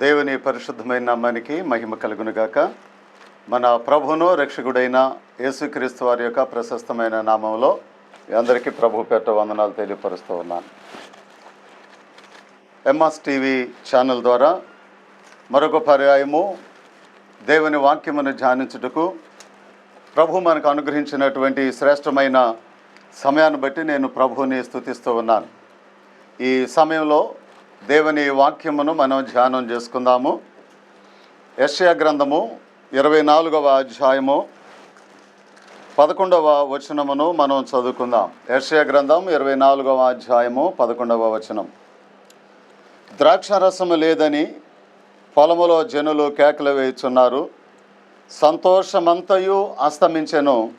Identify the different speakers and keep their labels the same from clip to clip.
Speaker 1: దేవుని పరిశుద్ధమైన నామానికి మహిమ కలుగునుగాక. మన ప్రభును రక్షకుడైన యేసుక్రీస్తు వారి యొక్క ప్రశస్తమైన నామంలో అందరికీ ప్రభు పేట వందనాలు తెలియపరుస్తూ ఉన్నాను. ఎంఎస్ టీవీ ఛానల్ ద్వారా మరొక పర్యాయము దేవుని వాక్యమును ధ్యానించుటకు ప్రభు మనకు అనుగ్రహించినటువంటి శ్రేష్టమైన సమయాన్ని బట్టి నేను ప్రభువుని స్తుతిస్తూ ఉన్నాను. ఈ సమయంలో దేవుని వాక్యమును మనం ధ్యానం చేసుకుందాము. యెషయా గ్రంథము ఇరవై నాలుగవ అధ్యాయము పదకొండవ వచనమును మనం చదువుకుందాం. యెషయా గ్రంథం ఇరవై నాలుగవ అధ్యాయము పదకొండవ వచనం. ద్రాక్షరసము లేదని పొలములో జనులు కేకలు వేయుచున్నారు. సంతోషమంతయు అస్తమించెను.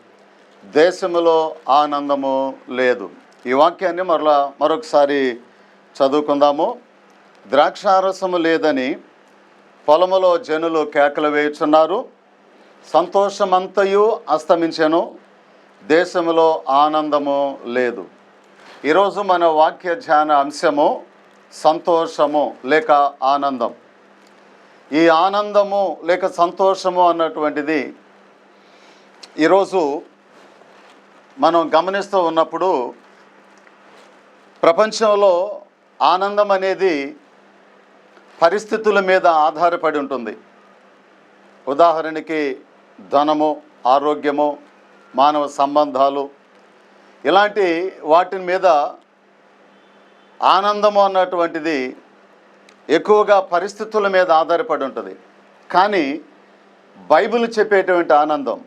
Speaker 1: దేశములో ఆనందము లేదు. ఈ వాక్యాన్ని మరలా మరొకసారి చదువుకుందాము. ద్రాక్షారసము లేదని పొలములో జనులు కేకలు వేయుచున్నారు. సంతోషమంతయు అస్తమించెను. దేశంలో ఆనందము లేదు. ఈరోజు మన వాక్య ధ్యాన అంశము సంతోషము లేక ఆనందం. ఈ ఆనందము లేక సంతోషము అన్నటువంటిది ఈరోజు మనం గమనిస్తూ ఉన్నప్పుడు ప్రపంచంలో ఆనందం అనేది పరిస్థితుల మీద ఆధారపడి ఉంటుంది. ఉదాహరణకి ధనము ఆరోగ్యము మానవ సంబంధాలు ఇలాంటి వాటి మీద ఆనందము అన్నటువంటిది ఎక్కువగా పరిస్థితుల మీద ఆధారపడి ఉంటుంది. కానీ బైబిల్ చెప్పేటువంటి ఆనందం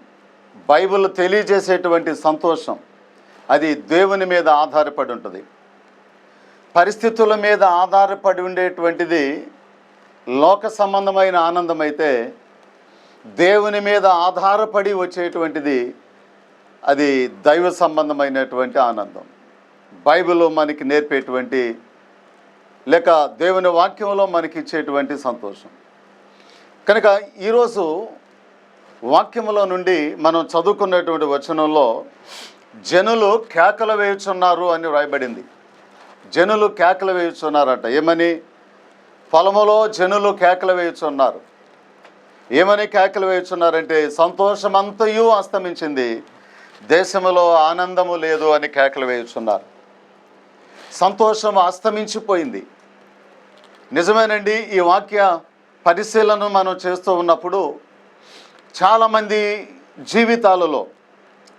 Speaker 1: బైబిల్ తెలియజేసేటువంటి సంతోషం అది దేవుని మీద ఆధారపడి ఉంటుంది. పరిస్థితుల మీద ఆధారపడి ఉండేటువంటిది లోక సంబంధమైన ఆనందం అయితే దేవుని మీద ఆధారపడి వచ్చేటువంటిది అది దైవ సంబంధమైనటువంటి ఆనందం. బైబిల్ మనకి నేర్పేటువంటి లేక దేవుని వాక్యంలో మనకి ఇచ్చేటువంటి సంతోషం. కనుక ఈరోజు వాక్యములో నుండి మనం చదువుకున్నటువంటి వచనంలో జనులు కేకలు వేయుచున్నారు అని వ్రాయబడింది. జనులు కేకలు వేయుచున్నారట. ఏమని? పొలములో జనులు కేకలు వేయుచున్నారు. ఏమని కేకలు వేయుచున్నారంటే సంతోషమంతయు అస్తమించింది దేశములో ఆనందము లేదు అని కేకలు వేయుచున్నారు. సంతోషం అస్తమించిపోయింది. నిజమేనండి ఈ వాక్య పరిశీలన మనం చేస్తూ ఉన్నప్పుడు చాలామంది జీవితాలలో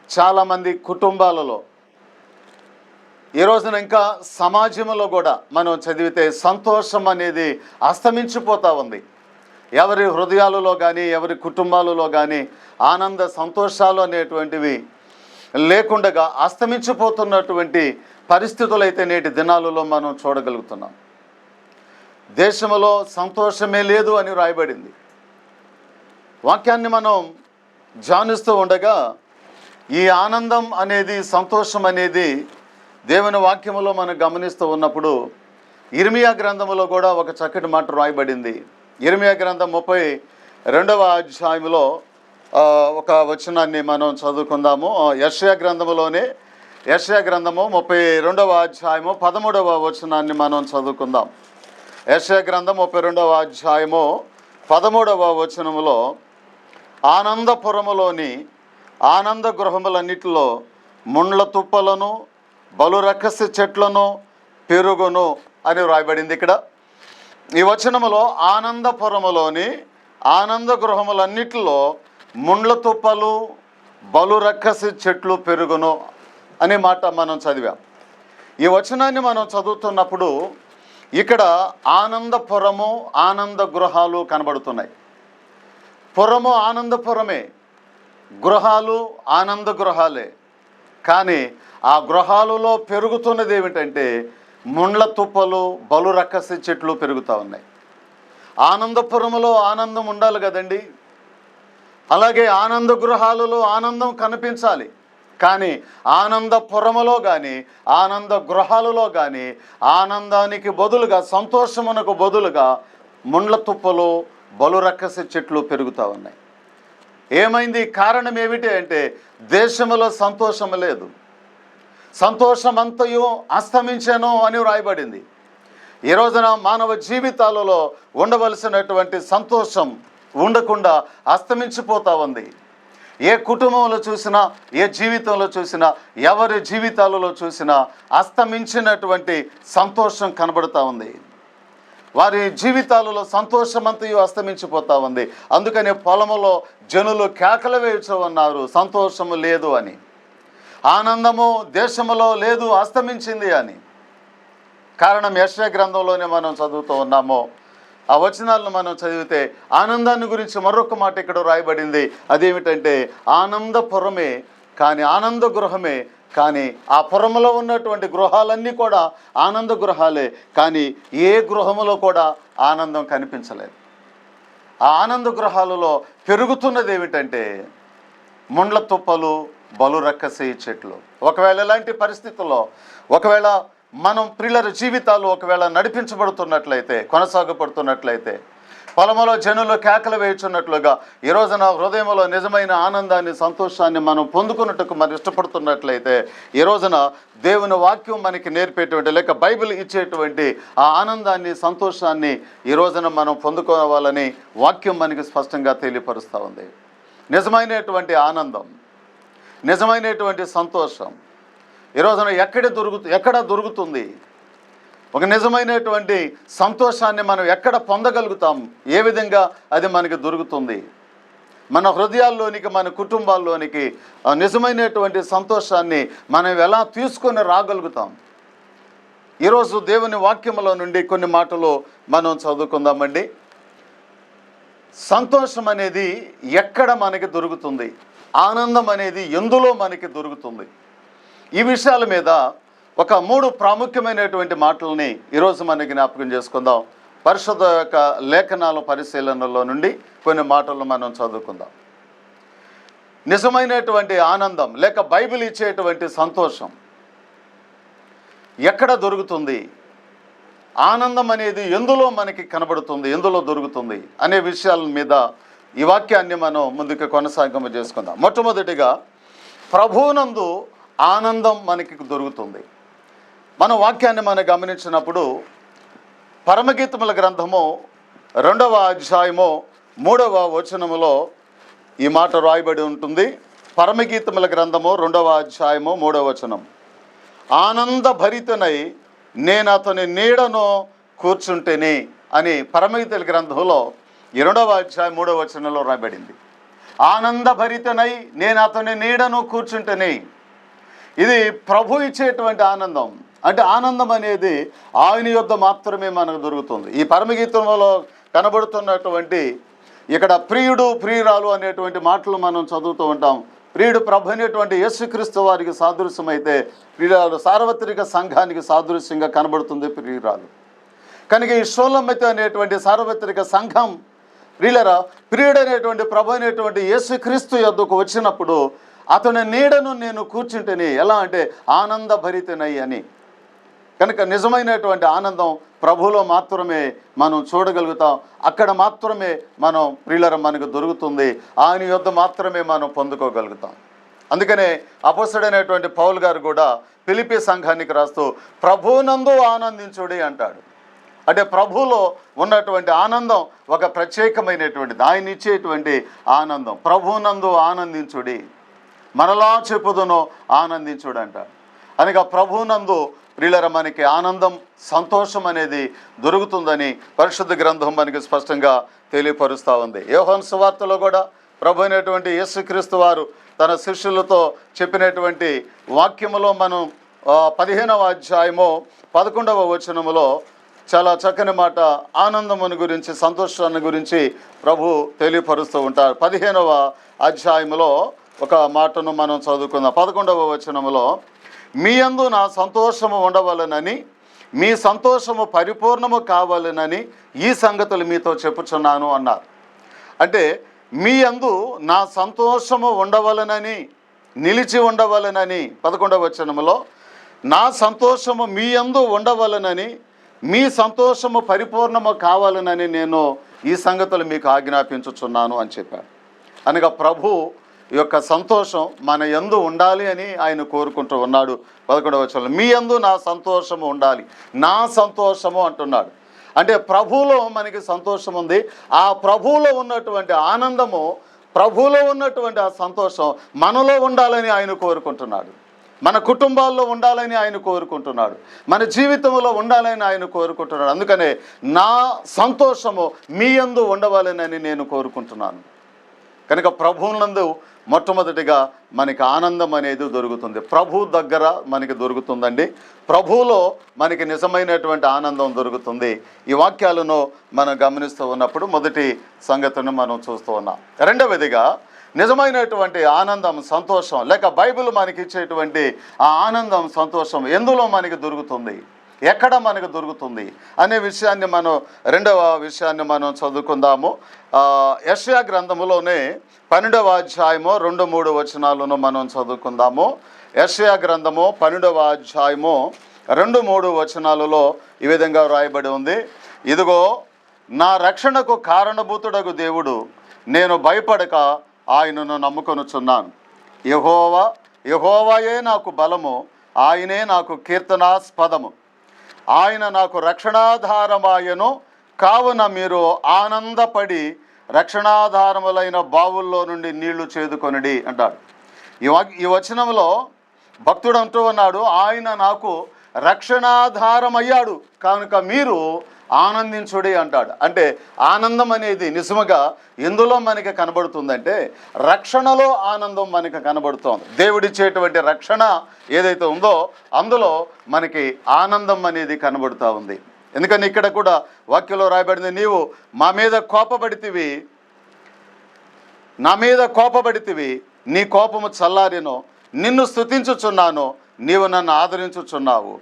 Speaker 1: చాలామంది కుటుంబాలలో ఈ రోజున ఇంకా సమాజంలో కూడా మనం చదివితే సంతోషం అనేది అస్తమించిపోతూ ఉంది. ఎవరి హృదయాలలో కానీ ఎవరి కుటుంబాలలో కానీ ఆనంద సంతోషాలు అనేటువంటివి లేకుండగా అస్తమించిపోతున్నటువంటి పరిస్థితులు అయితే నేటి దినాలలో మనం చూడగలుగుతున్నాం. దేశంలో సంతోషమే లేదు అని రాయబడింది. వాక్యాన్ని మనం ధ్యానిస్తూ ఉండగా ఈ ఆనందం అనేది సంతోషం అనేది దేవుని వాక్యములో మనం గమనిస్తూ ఉన్నప్పుడు ఇర్మియా గ్రంథములో కూడా ఒక చక్కటి మాట రాయబడింది. ఇర్మియా గ్రంథం ముప్పై రెండవ అధ్యాయంలో ఒక వచనాన్ని మనం చదువుకుందాము. యర్షయా గ్రంథములోనే యర్షయా గ్రంథము ముప్పై రెండవ అధ్యాయము పదమూడవ వచనాన్ని మనం చదువుకుందాం. యర్షయా గ్రంథం ముప్పై రెండవ అధ్యాయము పదమూడవ వచనములో ఆనందపురములోని ఆనంద గృహములన్నిటిలో ముండ్ల తుప్పలను బలురక్కసి చెట్లను పెరుగును అని వ్రాయబడింది ఇక్కడ. ఈ వచనములో ఆనందపురములోని ఆనంద గృహములన్నిటిలో ముండ్ల తుప్పలు బలురక్కసి చెట్లు పెరుగును అనే మాట మనం చదివాం. ఈ వచనాన్ని మనం చదువుతున్నప్పుడు ఇక్కడ ఆనందపురము ఆనంద గృహాలు కనబడుతున్నాయి. పురము ఆనందపురమే గృహాలు ఆనంద గృహాలే కానీ ఆ గృహాలలో పెరుగుతున్నది ఏమిటంటే ముండ్ల తుప్పలు బలు రక్కసి చెట్లు పెరుగుతూ ఉన్నాయి. ఆనందపురములో ఆనందం ఉండాలి కదండి. అలాగే ఆనంద గృహాలలో ఆనందం కనిపించాలి. కానీ ఆనందపురములో కానీ ఆనంద గృహాలలో కానీ ఆనందానికి బదులుగా సంతోషమునకు బదులుగా ముండ్ల తుప్పలు బలురక్కసి చెట్లు పెరుగుతూ ఉన్నాయి. ఏమైంది? కారణం ఏమిటి అంటే దేశంలో సంతోషం లేదు. సంతోషమంతయు అస్తమించను అని వ్రాయబడింది. ఈ రోజున మానవ జీవితాలలో ఉండవలసినటువంటి సంతోషం ఉండకుండా అస్తమించిపోతా ఉంది. ఏ కుటుంబంలో చూసినా ఏ జీవితంలో చూసినా ఎవరి జీవితాలలో చూసినా అస్తమించినటువంటి సంతోషం కనబడుతూ ఉంది. వారి జీవితాలలో సంతోషమంతయు అస్తమించిపోతా ఉంది. అందుకని పొలంలో జనులు కేకలు వేయచ్చు అన్నారు సంతోషము లేదు అని. ఆనందము దేశములో లేదు అస్తమించింది అని. కారణం యశ్వ గ్రంథంలోనే మనం చదువుతూ ఉన్నాము. ఆ వచనాలను మనం చదివితే ఆనందాన్ని గురించి మరొక మాట ఇక్కడ రాయబడింది. అదేమిటంటే ఆనందపురమే కానీ ఆనంద గృహమే కానీ ఆ పురములో ఉన్నటువంటి గృహాలన్నీ కూడా ఆనంద గృహాలే కానీ ఏ గృహములో కూడా ఆనందం కనిపించలేదు. ఆ ఆనంద గృహాలలో పెరుగుతున్నది ఏమిటంటే ముండ్ల తుప్పలు బలు రక్కసి చెట్లు. ఒకవేళ ఇలాంటి పరిస్థితుల్లో ఒకవేళ మనం ప్రిల్లర జీవితాలు ఒకవేళ నడిపించబడుతున్నట్లయితే కొనసాగబడుతున్నట్లయితే పొలంలో జనులు కేకలు వేయుచున్నట్లుగా ఈ రోజున హృదయంలో నిజమైన ఆనందాన్ని సంతోషాన్ని మనం పొందుకున్నట్టుకు మనం ఇష్టపడుతున్నట్లయితే ఈ రోజున దేవుని వాక్యం మనకి నేర్పేటువంటి లేక బైబిల్ ఇచ్చేటువంటి ఆ ఆనందాన్ని సంతోషాన్ని ఈ రోజున మనం పొందుకోవాలని వాక్యం మనకి స్పష్టంగా తెలియపరుస్తూ ఉంది. నిజమైనటువంటి ఆనందం. నిజమైనటువంటి సంతోషం. ఈ రోజున ఎక్కడ దొరుకు ఎక్కడ దొరుకుతుంది? ఒక నిజమైనటువంటి సంతోషాన్ని మనం ఎక్కడ పొందగలుగుతాం? ఏ విధంగా అది మనకి దొరుకుతుంది? మన హృదయాల్లోనికి మన కుటుంబాల్లోనికి నిజమైనటువంటి సంతోషాన్ని మనం ఎలా తీసుకొని రాగలుగుతాం? ఈరోజు దేవుని వాక్యంలో నుండి కొన్ని మాటలు మనం చదువుకుందామండి. సంతోషం అనేది ఎక్కడ మనకి దొరుకుతుంది? ఆనందం అనేది ఎందులో మనకి దొరుకుతుంది? ఈ విషయాల మీద ఒక మూడు ప్రాముఖ్యమైనటువంటి మాటలని ఈరోజు మనం జ్ఞాపకం చేసుకుందాం. పరిషత్ యొక్క లేఖనాల పరిశీలనలో నుండి కొన్ని మాటలు మనం చదువుకుందాం. నిజమైనటువంటి ఆనందం లేక బైబిల్ ఇచ్చేటువంటి సంతోషం ఎక్కడ దొరుకుతుంది? ఆనందం అనేది ఎందులో మనకి కనబడుతుంది? ఎందులో దొరుకుతుంది? అనే విషయాల మీద ఈ వాక్యాన్ని మనం ముందుకు కొనసాగింప చేసుకుందాం. మొట్టమొదటిగా ప్రభువునందు ఆనందం మనకి దొరుకుతుంది. మన వాక్యాన్ని మనం గమనించినప్పుడు పరమగీతముల గ్రంథము రెండవ అధ్యాయము మూడవ వచనములో ఈ మాట రాయబడి ఉంటుంది. పరమగీతముల గ్రంథము రెండవ అధ్యాయము మూడవ వచనం ఆనంద భరితనై నేను అతని నీడను కూర్చుంటేనే అని పరమగీతల గ్రంథంలో రెండవ అధ్యాయం మూడవ వచనంలో రాబడింది ఆనందభరితనై నేను అతని నీడను కూర్చుంటేనే. ఇది ప్రభు ఇచ్చేటువంటి ఆనందం. అంటే ఆనందం అనేది ఆయన యొద్ద మాత్రమే మనకు దొరుకుతుంది. ఈ పరమగీతంలో కనబడుతున్నటువంటి ఇక్కడ ప్రియుడు ప్రియురాలు అనేటువంటి మాటలు మనం చదువుతూ ఉంటాం. ప్రియుడు ప్రభు అనేటువంటి యేసుక్రీస్తు వారికి సాదృశ్యమైతే ప్రియురాలు సార్వత్రిక సంఘానికి సాదృశ్యంగా కనబడుతుంది ప్రియురాలు. కనుక ఈ షోలమ్మతి అనేటువంటి సార్వత్రిక సంఘం ప్రియులరా ప్రియుడైనటువంటి ప్రభు అనేటువంటి యేసుక్రీస్తు యొద్దకు వచ్చినప్పుడు అతని నీడను నేను కూర్చుంటేనే. ఎలా అంటే ఆనందభరితనై అని. కనుక నిజమైనటువంటి ఆనందం ప్రభులో మాత్రమే మనం చూడగలుగుతాం. అక్కడ మాత్రమే మనం ప్రియులర మనకు దొరుకుతుంది. ఆయన యొద్ద మాత్రమే మనం పొందుకోగలుగుతాం. అందుకనే అపసుడైనటువంటి పౌల్ గారు కూడా పిలిపి సంఘానికి రాస్తూ ప్రభునందు ఆనందించుడి అంటాడు. అంటే ప్రభులో ఉన్నటువంటి ఆనందం ఒక ప్రత్యేకమైనటువంటిది ఆయన ఇచ్చేటువంటి ఆనందం. ప్రభునందు ఆనందించుడి మనలా చెప్పుదును ఆనందించుడు అంట అనగా ప్రభునందు ప్రియులర మనకి ఆనందం సంతోషం అనేది దొరుకుతుందని పరిశుద్ధ గ్రంథం మనకి స్పష్టంగా తెలియపరుస్తూ ఉంది. యోహన్ సువార్తలో కూడా ప్రభు అయినటువంటి యేసుక్రీస్తు వారు తన శిష్యులతో చెప్పినటువంటి వాక్యములో మనం పదిహేనవ అధ్యాయము పదకొండవ వచనములో చాలా చక్కని మాట ఆనందముని గురించి సంతోషాన్ని గురించి ప్రభు తెలియపరుస్తూ ఉంటారు. పదిహేనవ అధ్యాయములో ఒక మాటను మనం చదువుకుందాం. పదకొండవ వచనములో మీ అందు నా సంతోషము ఉండవలనని మీ సంతోషము పరిపూర్ణము కావాలనని ఈ సంగతులు మీతో చెప్పుచున్నాను అన్నారు. అంటే మీ అందు నా సంతోషము ఉండవలనని నిలిచి ఉండవలనని పదకొండవ వచనములో నా సంతోషము మీ అందు ఉండవలనని మీ సంతోషము పరిపూర్ణము కావాలనని నేను ఈ సంగతులు మీకు ఆజ్ఞాపించుచున్నాను అని చెప్పాడు. అనగా ప్రభు యొక్క సంతోషం మన ఎందు ఉండాలి అని ఆయన కోరుకుంటూ ఉన్నాడు పదకొండవ వచనంలో. మీ ఎందు నా సంతోషము ఉండాలి. నా సంతోషము అంటున్నాడు. అంటే ప్రభువులో మనకి సంతోషం ఉంది. ఆ ప్రభువులో ఉన్నటువంటి ఆనందము ప్రభువులో ఉన్నటువంటి ఆ సంతోషం మనలో ఉండాలని ఆయన కోరుకుంటున్నాడు. మన కుటుంబాల్లో ఉండాలని ఆయన కోరుకుంటున్నాడు. మన జీవితంలో ఉండాలని ఆయన కోరుకుంటున్నాడు. అందుకనే నా సంతోషము మీ యందు ఉండవాలని నేను కోరుకుంటున్నాను. కనుక ప్రభువునందు మొట్టమొదటిగా మనకి ఆనందం అనేది దొరుకుతుంది. ప్రభు దగ్గర మనకి దొరుకుతుందండి. ప్రభువులో మనకి నిజమైనటువంటి ఆనందం దొరుకుతుంది. ఈ వాక్యాలను మనం గమనిస్తూ ఉన్నప్పుడు మొదటి సంగతిని మనం చూస్తూ ఉన్నాం. రెండవదిగా నిజమైనటువంటి ఆనందం సంతోషం. లేక బైబిల్ మనకి ఇచ్చేటువంటి ఆ ఆనందం సంతోషం ఎందులో మనకి దొరుకుతుంది? ఎక్కడ మనకు దొరుకుతుంది? అనే విషయాన్ని మనం రెండవ విషయాన్ని మనం చదువుకుందాము. ఆ, గ్రంథములోనే పన్నెండవ అధ్యాయము రెండు మూడు వచనాలను మనం చదువుకుందాము. యెషయా గ్రంథము పన్నెండవ అధ్యాయము రెండు మూడు వచనాలలో ఈ విధంగా వ్రాయబడి ఉంది. ఇదిగో నా రక్షణకు కారణభూతుడగు దేవుడు నేను భయపడక ఆయనను నమ్ముకొనుచున్నాను. యహోవా యహోవాయే నాకు బలము ఆయనే నాకు కీర్తనాస్పదము. ఆయన నాకు రక్షణాధారమాయను కావున మీరు ఆనందపడి రక్షణాధారములైన బావుల్లో నుండి నీళ్ళు చేదుకొనిడి అంటాడు. ఈ ఈ వచనంలో భక్తుడు అంటూ ఉన్నాడు ఆయన నాకు రక్షణాధారమయ్యాడు కనుక మీరు ఆనందించుడి అంటాడు. అంటే ఆనందం అనేది నిజముగా ఎందులో మనకి కనబడుతుందంటే రక్షణలో ఆనందం మనకి కనబడుతోంది. దేవుడిచ్చేటువంటి రక్షణ ఏదైతే ఉందో అందులో మనకి ఆనందం అనేది కనబడుతూ ఉంది. ఎందుకని ఇక్కడ కూడా వాక్యంలో రాయబడింది నీవు మా మీద కోపపడితివి నా మీద కోపపడితివి నీ కోపము చల్లారినో నిన్ను స్తుతించుచున్నాను నీవు నన్ను ఆదరించుచున్నావు.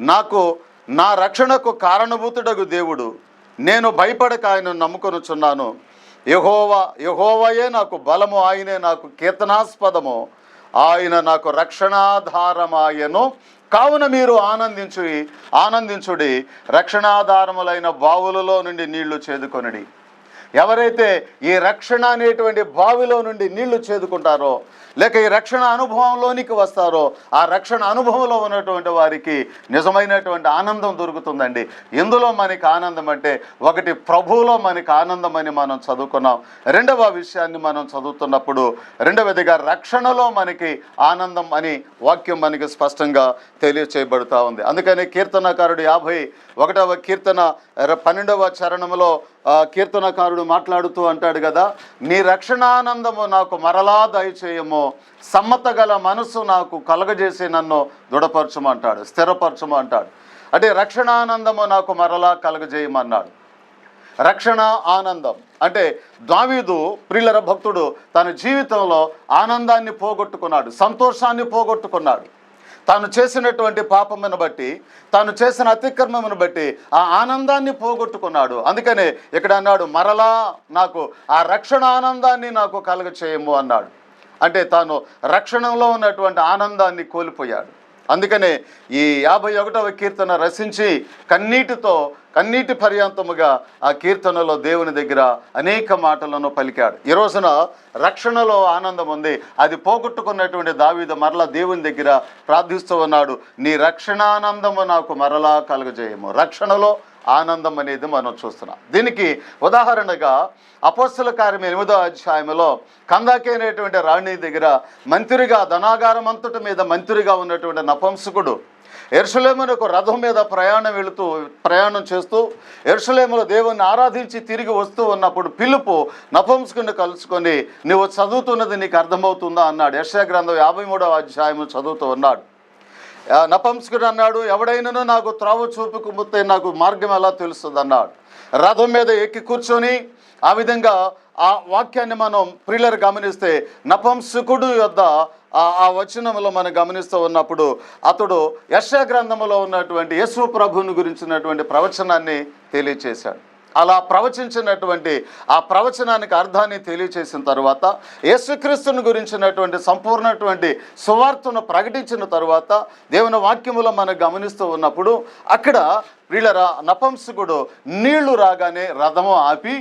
Speaker 1: నాకు నా రక్షణకు కారణభూతుడగు దేవుడు నేను భయపడక ఆయన నమ్ముకొనుచున్నాను. యహోవా యహోవయే నాకు బలము ఆయనే నాకు కీర్తనాస్పదము. ఆయన నాకు రక్షణాధారమాయను. కావున మీరు ఆనందించు ఆనందించుడి రక్షణాధారములైన బావులలో నుండి నీళ్ళు చేదుకొనిడి. ఎవరైతే ఈ రక్షణ అనేటువంటి బావిలో నుండి నీళ్ళు చేదుకుంటారో లేక ఈ రక్షణ అనుభవంలోనికి వస్తారో ఆ రక్షణ అనుభవంలో ఉన్నటువంటి వారికి నిజమైనటువంటి ఆనందం దొరుకుతుందండి. ఇందులో మనకి ఆనందం అంటే ఒకటి ప్రభువులో మనకి ఆనందం అని మనం చదువుకున్నాం. రెండవ విషయాన్ని మనం చదువుతున్నప్పుడు రెండవదిగా రక్షణలో మనకి ఆనందం అని వాక్యం మనకి స్పష్టంగా తెలియచేయబడుతూ ఉంది. అందుకని కీర్తనకారుడు యాభై ఒకటవ కీర్తన పన్నెండవ చరణంలో కీర్తనకారుడు మాట్లాడుతూ అంటాడు కదా నీ రక్షణానందము నాకు మరలా దయచేయము. సమ్మత గల మనసు నాకు కలగజేసి నన్ను దృఢపరచమంటాడు స్థిరపరచమంటాడు అంటే రక్షణానందము నాకు మరలా కలగజేయమన్నాడు. రక్షణ ఆనందం. అంటే దావీదు ప్రియులర భక్తుడు తన జీవితంలో ఆనందాన్ని పోగొట్టుకున్నాడు సంతోషాన్ని పోగొట్టుకున్నాడు. తాను చేసినటువంటి పాపమును బట్టి తాను చేసిన అతిక్రమమును బట్టి ఆ ఆనందాన్ని పోగొట్టుకున్నాడు. అందుకనే ఇక్కడ అన్నాడు మరలా నాకు ఆ రక్షణ ఆనందాన్ని నాకు కలుగ చేయము అన్నాడు. అంటే తాను రక్షణలో ఉన్నటువంటి ఆనందాన్ని కోల్పోయాడు. అందుకనే ఈ యాభై ఒకటవ కీర్తన రచించి కన్నీటితో కన్నీటి పర్యాంతముగా ఆ కీర్తనలో దేవుని దగ్గర అనేక మాటలను పలికాడు. ఈ రోజున రక్షణలో ఆనందం ఉంది. అది పోగొట్టుకున్నటువంటి దావీద మరలా దేవుని దగ్గర ప్రార్థిస్తూ ఉన్నాడు. నీ రక్షణానందము నాకు మరలా కలుగజేయము. రక్షణలో ఆనందం అనేది మనం చూస్తున్నాం. దీనికి ఉదాహరణగా అపోస్తుల కార్యం ఎనిమిదో అధ్యాయంలో కందాకైనటువంటి రాణి దగ్గర మంత్రిగా ధనాగారం అంతటి మీద మంత్రిగా ఉన్నటువంటి నపంసకుడు ఎరుసలేమునకు రథం మీద ప్రయాణం వెళుతూ ప్రయాణం చేస్తూ ఎరుసలేములో దేవుణ్ణి ఆరాధించి తిరిగి వస్తూ ఉన్నప్పుడు పిలుపు నపంసుకుని కలుసుకొని నువ్వు చదువుతున్నది నీకు అర్థమవుతుందా? అన్నాడు. యర్ష గ్రంథం యాభై మూడవ అధ్యాయం చదువుతూ ఉన్నాడు. నపంసుకుడు అన్నాడు ఎవడైనాను నాకు త్రావ చూపుకుపోతే నాకు మార్గం ఎలా తెలుస్తుంది అన్నాడు రథం మీద ఎక్కి కూర్చొని ఆ విధంగా ఆ వాక్యాన్ని మనం ప్రిల్లర్ గమనిస్తే నపంసుకుడు యొద్ద ఆ ఆ వచనంలో మనం గమనిస్తూ ఉన్నప్పుడు అతడు యశ గ్రంథంలో ఉన్నటువంటి యేసు ప్రభువుని గురించినటువంటి ప్రవచనాన్ని తెలియచేశాడు. అలా ప్రవచించినటువంటి ఆ ప్రవచనానికి అర్థాన్ని తెలియచేసిన తర్వాత యేసుక్రీస్తుని గురించినటువంటి సంపూర్ణటువంటి సువార్తను ప్రకటించిన తర్వాత దేవుని వాక్యములో మనం గమనిస్తూ ఉన్నప్పుడు అక్కడ వీళ్ళ నపంసకుడు నీళ్ళు రాగానే రథము ఆపి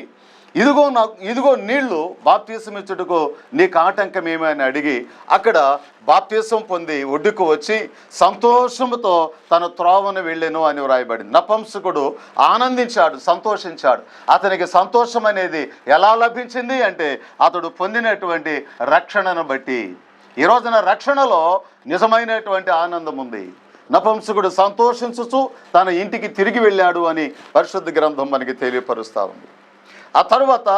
Speaker 1: ఇదిగో నాకు ఇదిగో నీళ్ళు బాప్తీసం ఇచ్చుటకు నీకు ఆటంకం ఏమని అడిగి అక్కడ బాప్తీసం పొంది ఒడ్డుకు వచ్చి సంతోషంతో తన త్రోవను వెళ్ళెను అని వ్రాయబడింది. నపంసకుడు ఆనందించాడు సంతోషించాడు. అతనికి సంతోషం అనేది ఎలా లభించింది అంటే అతడు పొందినటువంటి రక్షణను బట్టి. ఈ రోజున రక్షణలో నిజమైనటువంటి ఆనందం ఉంది. నపంసకుడు సంతోషించుచు తన ఇంటికి తిరిగి వెళ్ళాడు అని పరిశుద్ధ గ్రంథం మనకి తెలియపరుస్తూ ఉంది. ఆ తర్వాత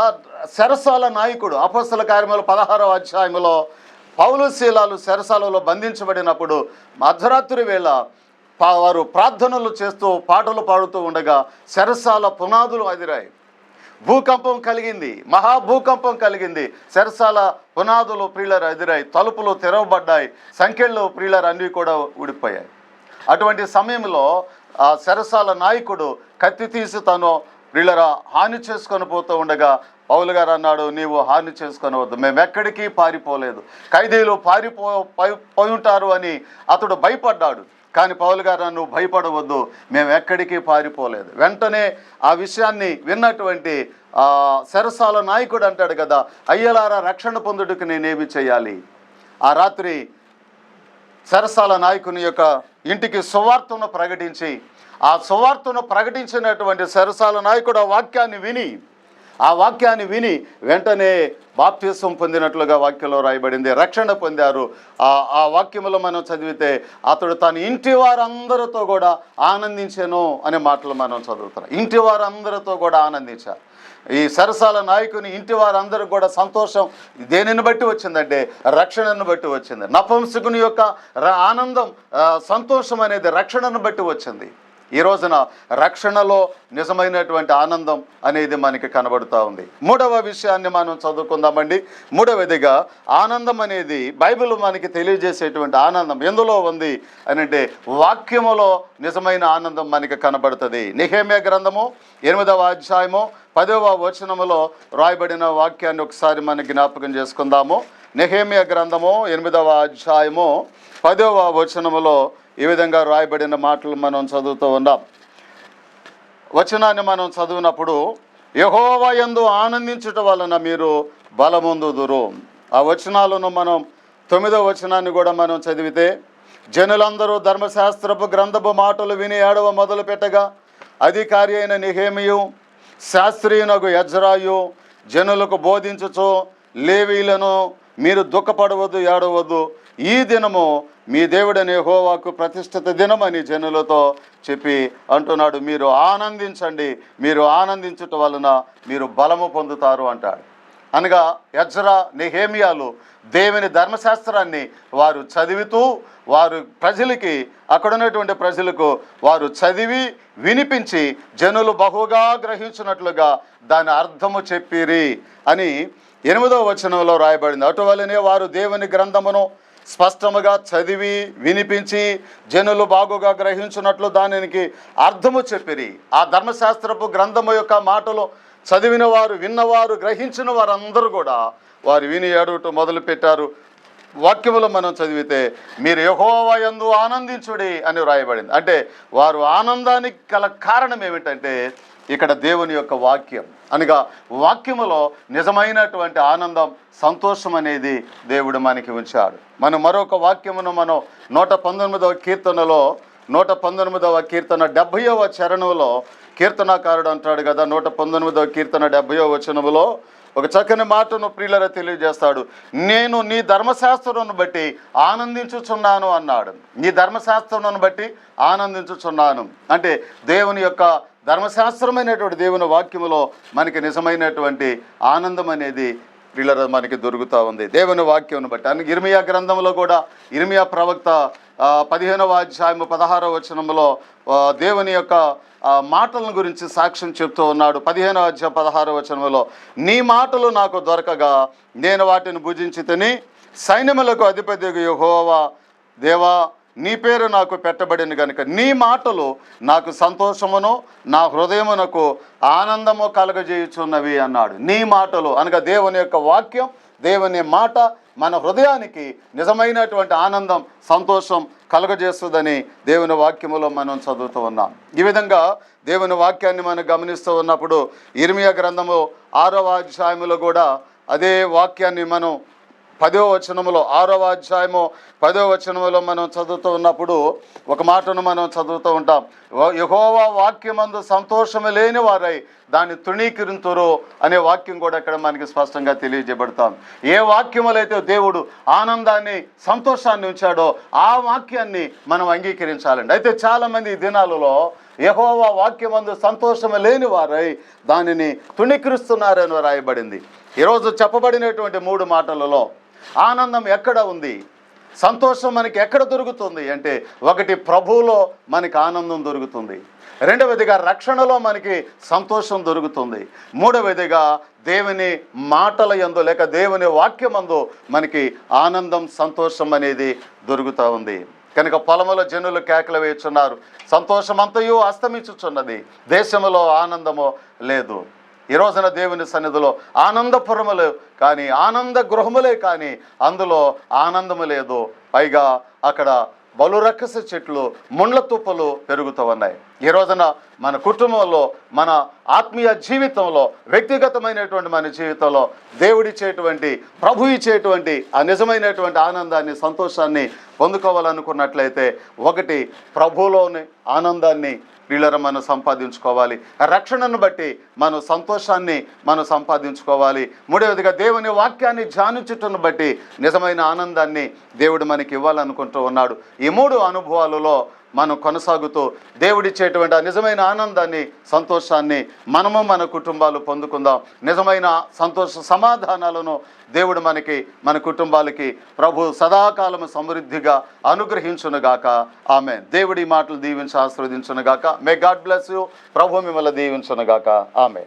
Speaker 1: శరసాల నాయకుడు అపస్సుల కార్యములు పదహారవ అధ్యాయంలో పౌలు శరసాలలో బంధించబడినప్పుడు మధ్యరాత్రి వేళ వారు ప్రార్థనలు చేస్తూ పాటలు పాడుతూ ఉండగా శరసాల పునాదులు అదిరాయి. భూకంపం కలిగింది మహా భూకంపం కలిగింది. శరసాల పునాదులు ప్రియులర్ అదిరాయి తలుపులు తెరవబడ్డాయి సంఖ్యలు ప్రియులర్ అన్నీ కూడా ఊడిపోయాయి. అటువంటి సమయంలో ఆ శరసాల నాయకుడు కత్తి తీసి తను వీళ్ళరా హాని చేసుకొని పోతూ ఉండగా పౌలు గారు అన్నాడు నీవు హాని చేసుకొని వద్దు మేము ఎక్కడికి పారిపోలేదు. ఖైదీలు పారిపో పోయి ఉంటారు అని అతడు భయపడ్డాడు. కానీ పౌలు గారు నువ్వు భయపడవద్దు. మేము ఎక్కడికి పారిపోలేదు. వెంటనే ఆ విషయాన్ని విన్నటువంటి సరసాల నాయకుడు అంటాడు కదా అయ్యలారా రక్షణ పొందుటకు నేనేమి చేయాలి? ఆ రాత్రి సరసాల నాయకుని యొక్క ఇంటికి సువార్తను ప్రకటించి ఆ సువార్తను ప్రకటించినటువంటి సరసాల నాయకుడు ఆ వాక్యాన్ని విని ఆ వాక్యాన్ని విని వెంటనే బాప్తిసం పొందినట్లుగా వాక్యంలో రాయబడింది రక్షణ పొందారు. ఆ ఆ వాక్యములో మనం చదివితే అతడు తన ఇంటి వారందరితో కూడా ఆనందించాను అనే మాటలు మనం చదువుతున్నాం. ఇంటి వారందరితో కూడా ఆనందించారు ఈ సరసాల నాయకుని ఇంటి వారందరూ కూడా సంతోషం దేనిని బట్టి వచ్చిందంటే రక్షణను బట్టి వచ్చింది. నపంసకుని యొక్క ఆనందం సంతోషం అనేది రక్షణను బట్టి వచ్చింది. ఈ రోజున రక్షణలో నిజమైనటువంటి ఆనందం అనేది మనకి కనబడుతూ ఉంది. మూడవ విషయాన్ని మనం చదువుకుందామండి. మూడవదిగా ఆనందం అనేది బైబిల్ మనకి తెలియజేసేటువంటి ఆనందం ఎందులో ఉంది అని అంటే వాక్యములో నిజమైన ఆనందం మనకి కనబడుతుంది. నిహేమ్య గ్రంథము ఎనిమిదవ అధ్యాయము పదవ వచనములో రాయబడిన వాక్యాన్ని ఒకసారి మనం జ్ఞాపకం చేసుకుందాము. నెహేమియా గ్రంథము ఎనిమిదవ అధ్యాయము పదవ వచనములో ఈ విధంగా రాయబడిన మాటలు మనం చదువుతూ ఉన్నాం వచనాన్ని మనం చదివినప్పుడు యహోవా ఎందు ఆనందించుట వలన మీరు బలముందుదురు. ఆ వచనాలను మనం తొమ్మిదో వచనాన్ని కూడా మనం చదివితే జనులందరూ ధర్మశాస్త్రపు గ్రంథపు మాటలు విని ఏడవ మొదలు పెట్టగా అధికారి అయిన నిహేమియు శాస్త్రీయునకు యజ్రాయు జనులకు బోధించుచు లేవీలను మీరు దుఃఖపడవద్దు ఏడవద్దు ఈ దినము మీ దేవుడనే హోవాకు ప్రతిష్ఠిత దినమని జనులతో చెప్పి అంటున్నాడు మీరు ఆనందించండి మీరు ఆనందించుట వలన మీరు బలము పొందుతారు అంటాడు. అనగా యజ్రా నిహేమియాలు దేవుని ధర్మశాస్త్రాన్ని వారు చదివితూ వారు ప్రజలకి అక్కడ ఉన్నటువంటి ప్రజలకు వారు చదివి వినిపించి జనులు బహుగా గ్రహించినట్లుగా దాని అర్థము చెప్పిరి అని ఎనిమిదవ వచనంలో రాయబడింది. అటువలనే వారు దేవుని గ్రంథమును స్పష్టముగా చదివి వినిపించి జనులు బాగుగా గ్రహించినట్లు దానికి అర్థము చెప్పిరి. ఆ ధర్మశాస్త్రపు గ్రంథము యొక్క మాటలు చదివిన వారు విన్నవారు గ్రహించిన వారందరూ కూడా వారు విని ఏడుట మొదలు పెట్టారు వాక్యములో మనం చదివితే మీరు యహోవయందు ఆనందించుడి అని వ్రాయబడింది. అంటే వారు ఆనందానికి గల కారణం ఏమిటంటే ఇక్కడ దేవుని యొక్క వాక్యం. అనగా వాక్యములో నిజమైనటువంటి ఆనందం సంతోషం అనేది దేవుడు మనకి ఉంచాడు. మనం మరొక వాక్యమును మనం నూట పంతొమ్మిదవ కీర్తనలో నూట పంతొమ్మిదవ కీర్తన డెబ్భైవ చరణంలో కీర్తనాకారుడు అంటాడు కదా నూట పంతొమ్మిదవ కీర్తన డెబ్భైవ వచనములో ఒక చక్కని మాటను ప్రియులరా తెలియజేస్తాడు. నేను నీ ధర్మశాస్త్రం బట్టి ఆనందించుచున్నాను అన్నాడు. నీ ధర్మశాస్త్రం బట్టి ఆనందించుచున్నాను. అంటే దేవుని యొక్క ధర్మశాస్త్రమైనటువంటి దేవుని వాక్యములో మనకి నిజమైనటువంటి ఆనందం అనేది వీళ్ళ మనకి దొరుకుతూ ఉంది. దేవుని వాక్యం బట్టి. అని ఇర్మియా గ్రంథంలో కూడా ఇర్మియా ప్రవక్త పదిహేనవ అధ్యాయము పదహారవ వచనంలో దేవుని యొక్క మాటలను గురించి సాక్ష్యం చెప్తూ ఉన్నాడు. పదిహేనవ అధ్యాయం పదహారవ వచనంలో నీ మాటలు నాకు దొరకగా నేను వాటిని భుజించి తిని సైన్యములకు అధిపతి యెహోవా దేవా నీ పేరు నాకు పెట్టబడిన గనుక నీ మాటలు నాకు సంతోషమును నా హృదయమునకు ఆనందము కలగజేయుచున్నవి అన్నాడు. నీ మాటలు అనగా దేవుని యొక్క వాక్యం దేవుని మాట మన హృదయానికి నిజమైనటువంటి ఆనందం సంతోషం కలుగజేస్తుందని దేవుని వాక్యములో మనం చదువుతూ ఉన్నాం. ఈ విధంగా దేవుని వాక్యాన్ని మనం గమనిస్తూ ఉన్నప్పుడు ఇర్మియా గ్రంథము ఆరవ అధ్యాయములో కూడా అదే వాక్యాన్ని మనం పదో వచనములో ఆరవ అధ్యాయము పదో వచనములో మనం చదువుతూ ఉన్నప్పుడు ఒక మాటను మనం చదువుతూ ఉంటాం. యహోవా వాక్యమందు సంతోషము లేని వారై దాన్ని తృణీకరింతురు అనే వాక్యం కూడా ఇక్కడ మనకి స్పష్టంగా తెలియజేయబడతాం. ఏ వాక్యములైతే దేవుడు ఆనందాన్ని సంతోషాన్ని ఉంచాడో ఆ వాక్యాన్ని మనం అంగీకరించాలండి. అయితే చాలామంది ఈ దినాలలో యహోవా వాక్యమందు సంతోషము లేని వారై దానిని తృణీకరిస్తున్నారని రాయబడింది. ఈరోజు చెప్పబడినటువంటి మూడు మాటలలో ఆనందం ఎక్కడ ఉంది? సంతోషం మనకి ఎక్కడ దొరుకుతుంది? అంటే ఒకటి ప్రభువులో మనకి ఆనందం దొరుకుతుంది. రెండవదిగా రక్షణలో మనకి సంతోషం దొరుకుతుంది. మూడవదిగా దేవుని మాటల యందు లేక దేవుని వాక్యమందు మనకి ఆనందం సంతోషం అనేది దొరుకుతూ ఉంది. కనుక పొలముల జనులు కేకలు వేయుచున్నారు. సంతోషమంతయు అస్తమించుచున్నది. దేశంలో ఆనందము లేదు. ఈ రోజున దేవుని సన్నిధిలో ఆనందపురములు కానీ ఆనంద గృహములే కానీ అందులో ఆనందము లేదు. పైగా అక్కడ బలురక్కస చెట్లు ముండ్ల తుప్పలు పెరుగుతూ ఉన్నాయి. ఈ రోజున మన కుటుంబంలో మన ఆత్మీయ జీవితంలో వ్యక్తిగతమైనటువంటి మన జీవితంలో దేవుడిచ్చేటువంటి ప్రభు ఇచ్చేటువంటి ఆ నిజమైనటువంటి ఆనందాన్ని సంతోషాన్ని పొందుకోవాలనుకున్నట్లయితే ఒకటి ప్రభులోని ఆనందాన్ని వీళ్ళని మనం సంపాదించుకోవాలి. రక్షణను బట్టి మనం సంతోషాన్ని మనం సంపాదించుకోవాలి. మూడవదిగా దేవుని వాక్యాన్ని ధ్యానించుటను బట్టి నిజమైన ఆనందాన్ని దేవుడు మనకి ఇవ్వాలనుకుంటూ ఉన్నాడు. ఈ మూడు అనుభవాలలో మనం కొనసాగుతూ దేవుడిచ్చేటువంటి ఆ నిజమైన ఆనందాన్ని సంతోషాన్ని మనము మన కుటుంబాలు పొందుకుందాం. నిజమైన సంతోష సమాధానాలను దేవుడు మనకి మన కుటుంబాలకి ప్రభు సదాకాలము సమృద్ధిగా అనుగ్రహించునుగాక. ఆమె దేవుడి మాటలు దీవించి ఆస్వాదించునుగాక మే గాడ్ బ్లెస్ యూ ప్రభు మిమ్మల్ని దీవించునుగాక. ఆమె